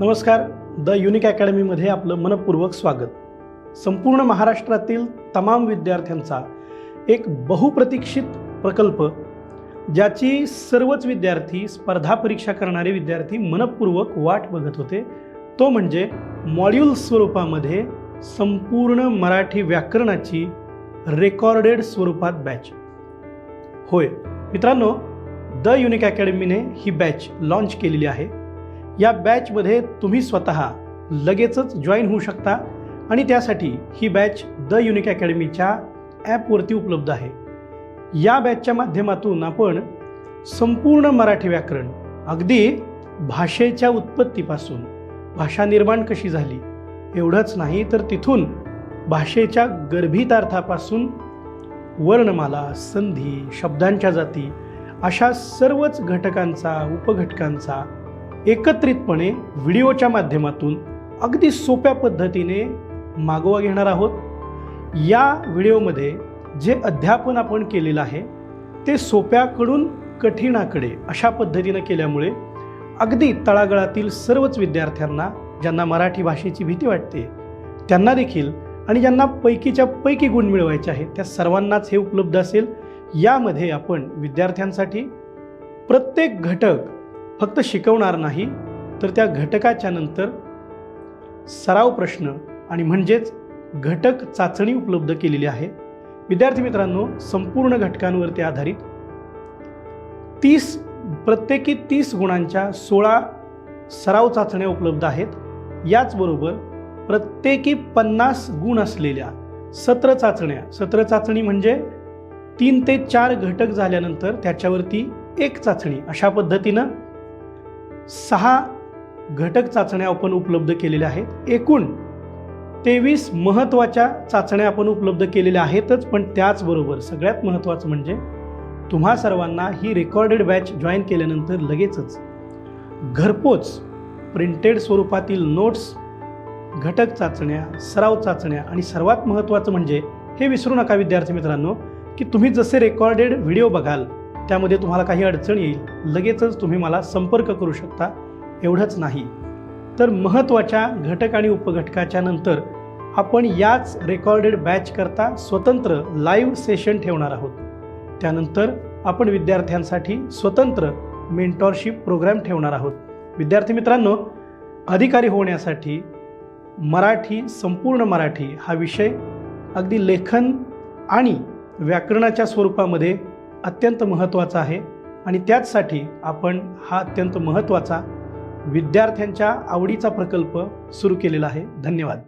नमस्कार. The unique अकॅडमीमध्ये आपलं मनपूर्वक स्वागत. संपूर्ण महाराष्ट्रातील तमाम विद्यार्थ्यांचा एक बहुप्रतीक्षित प्रकल्प ज्याची सर्वच विद्यार्थी स्पर्धा परीक्षा करणारे विद्यार्थी मनपूर्वक वाट बघत होते तो म्हणजे मॉड्यूल स्वरूपामध्ये संपूर्ण मराठी व्याकरणाची रेकॉर्डेड स्वरूपात बॅच होय मित्रांनो द युनिक अकॅडमीने ही बॅच लॉन्च केलेली आहे. या बॅचमध्ये तुम्ही स्वतः लगेचच जॉईन होऊ शकता आणि त्यासाठी ही बॅच द युनिक अकॅडमीच्या ॲपवरती उपलब्ध आहे. या बॅचच्या माध्यमातून आपण संपूर्ण मराठी व्याकरण अगदी भाषेच्या उत्पत्तीपासून भाषा निर्माण कशी झाली एवढंच नाही तर तिथून भाषेच्या गर्भितार्थापासून वर्णमाला संधी शब्दांच्या जाती अशा सर्वच घटकांचा उपघटकांचा एकत्रितपणे व्हिडिओच्या माध्यमातून अगदी सोप्या पद्धतीने मागोवा घेणार आहोत. या व्हिडिओमध्ये जे अध्यापन आपण केलेलं आहे ते सोप्याकडून कठीणाकडे अशा पद्धतीनं केल्यामुळे अगदी तळागळातील सर्वच विद्यार्थ्यांना ज्यांना मराठी भाषेची भीती वाटते त्यांना देखील आणि ज्यांना पैकीच्या पैकी गुण मिळवायचे आहेत त्या सर्वांनाच हे उपलब्ध असेल. यामध्ये आपण विद्यार्थ्यांसाठी प्रत्येक घटक फक्त शिकवणार नाही तर त्या घटकाच्या नंतर सराव प्रश्न आणि म्हणजेच घटक चाचणी उपलब्ध केलेली आहे. विद्यार्थी मित्रांनो संपूर्ण घटकांवरती आधारित तीस प्रत्येकी तीस गुणांच्या सोळा सराव चाचण्या उपलब्ध आहेत. याचबरोबर प्रत्येकी पन्नास गुण असलेल्या सत्र चाचण्या सत्र चाचणी म्हणजे तीन ते चार घटक झाल्यानंतर त्याच्यावरती एक चाचणी अशा पद्धतीनं सहा घटक चाचण्या आपण उपलब्ध केलेल्या आहेत. एकूण तेवीस महत्त्वाच्या चाचण्या आपण उपलब्ध केलेल्या आहेतच पण त्याचबरोबर सगळ्यात महत्त्वाचं म्हणजे तुम्हा सर्वांना ही रेकॉर्डेड बॅच जॉईन केल्यानंतर लगेचच घरपोच प्रिंटेड स्वरूपातील नोट्स घटक चाचण्या सराव चाचण्या आणि सर्वात महत्त्वाचं म्हणजे हे विसरू नका विद्यार्थी मित्रांनो की तुम्ही जसे रेकॉर्डेड व्हिडिओ बघाल त्यामध्ये तुम्हाला काही अडचण येईल लगेचच तुम्ही मला संपर्क करू शकता. एवढंच नाही. तर महत्त्वाच्या घटक आणि उपघटकाच्या नंतर आपण याच रेकॉर्डेड बॅच करता स्वतंत्र लाईव्ह सेशन ठेवणार आहोत. त्यानंतर आपण विद्यार्थ्यांसाठी स्वतंत्र मेंटॉरशिप प्रोग्राम ठेवणार आहोत. विद्यार्थी मित्रांनो अधिकारी होण्यासाठी मराठी संपूर्ण मराठी हा विषय अगदी लेखन आणि व्याकरणाच्या स्वरूपामध्ये अत्यंत महत्त्वाचा आहे. आणि त्याचसाठी आपण हा अत्यंत महत्त्वाचा विद्यार्थ्यांच्या आवडीचा प्रकल्प सुरू केलेला आहे. धन्यवाद.